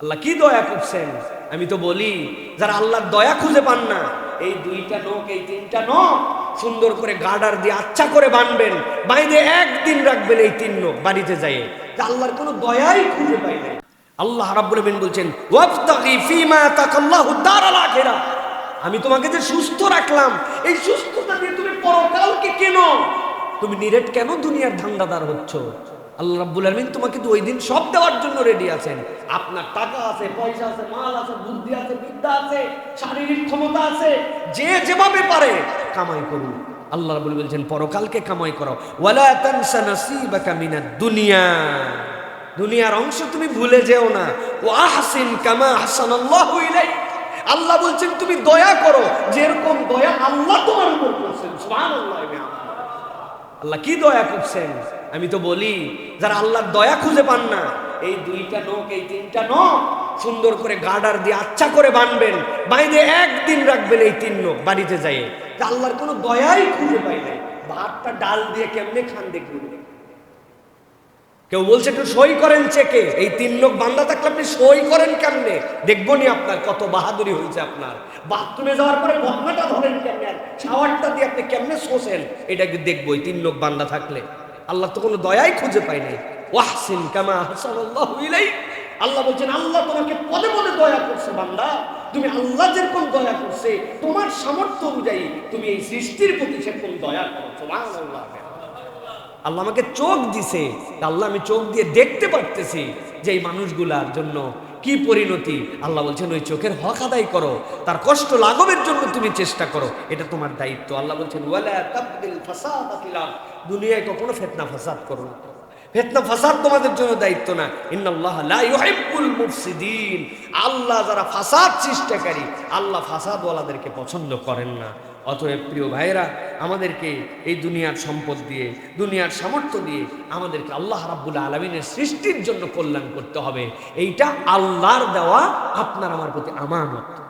আল্লাহ কি দয়া করছেন? আমি তো বলি, যারা আল্লাহর দয়া খুঁজে পান না, এই দুইটা নখ, এই তিনটা নখ সুন্দর করে গার্ডার দিয়ে আচ্ছা করে বানবেন, বাইরে একদিন রাখবেন এই তিন নখ বাড়িতে যাই আল্লাহর কোনো দয়াই খুঁজে পাই নাই। আল্লাহ রাব্বুল আমিন বলছেন, ওয়াবতাগি ফিমা তাকাল্লাহু দারাল আখিরা। আমি তোমাকে যে সুস্থ রাখলাম, এই সুস্থতা দিয়ে তুমি পরকালকে কেন? তুমি নিরেট কেন দুনিয়ার ধান্দাদার হচ্ছ? আল্লাহ রাব্বুল আলামিন তোমাকে তো ওই দিন সব দেওয়ার জন্য রেডি আছেন। আপনার টাকা আছে, পয়সা আছে, মাল আছে, বুদ্ধি আছে, বিদ্যা আছে, শারীরিক ক্ষমতা আছে, যে যেভাবে পারে কামাই করুন। আল্লাহ রাব্বুল বলছেন, পরকালকে কামাই করো। ওয়ালা তানসা নাসিবাকা মিনাদ দুনিয়া। দুনিয়ার অংশ তুমি ভুলে যেও না। ও আহসিন কামা আহসানাল্লাহু ইলাইক। আল্লাহ বলছেন, তুমি দয়া করো, যেরকম দয়া আল্লাহ তোমার উপর করছেন। সুবহানাল্লাহ আল্লাহ কি দয়া করছেন? আমি তো বলি, যারা আল্লাহর দয়া খুঁজে পান না, এই দুইটা নখ, এই তিনটা নখ সুন্দর করে গার্ডার দিয়ে আচ্ছা করে বানবেন। বাইরে একদিন রাখবেন এই তিন নখ বাড়িতে যাই আল্লাহর কোনো দয়াই খুঁজে পাই নাই। ভাতটা ডাল দিয়ে কেমনে খান দেখুন। কেউ বলছে, একটু সই করেন চেকে। এই তিন লোক বান্দা থাকলে আপনি সই করেন কেমনে? দেখব নি আপনার কত বাহাদুরি হয়েছে আপনার। বাথরুমে যাওয়ার পরে বদনাটা ধরেন কেমনে? শাওয়ারটা দিয়ে আপনি কেমনে শোষেন? এটা দেখব, এই তিন লোক বান্দা থাকলে। আল্লাহ তো কোনো দয়াই খুঁজে পাই নাই। ওয়াহসিন কামা হাসানাল্লাহু ইলাইক। আল্লাহ বলছেন, আল্লাহ তোমাকে পদে পদে দয়া করছে, বান্দা। তুমি আল্লাহ যেরকম দয়া করছে, তোমার সামর্থ্য অনুযায়ী তুমি এই সৃষ্টির প্রতি সেরকম দয়া করো। সুবহানাল্লাহ। আল্লাহ আমাকে চোখ দিছে। আল্লাহ আমি চোখ দিয়ে দেখতে পারতেছি যে এই মানুষগুলার জন্য কি পরিণতি? আল্লাহ বলছেন, ওই চোখের হক আদায় করো। তার কষ্ট লাঘবের জন্য তুমি চেষ্টা করো। এটা তোমার দায়িত্ব। আল্লাহ বলছেন দুনিয়ায় কখনো ফেতনা ফাসাদ করো না। ফেতনা ফাসাদ তোমাদের জন্য দায়িত্ব না। আল্লাহ যারা ফাসাদ সৃষ্টিকারী, আল্লাহ ফাসাদ ওয়ালাদেরকে পছন্দ করেন না। অতএব প্রিয় ভাইরা আমাদেরকে এই দুনিয়ার সম্পদ দিয়ে, দুনিয়ার সামর্থ্য দিয়ে আমাদেরকে আল্লাহ রাব্বুল আলমিনের সৃষ্টির জন্য কল্যাণ করতে হবে। এইটা আল্লাহর দেওয়া আপনার আমার প্রতি আমানত।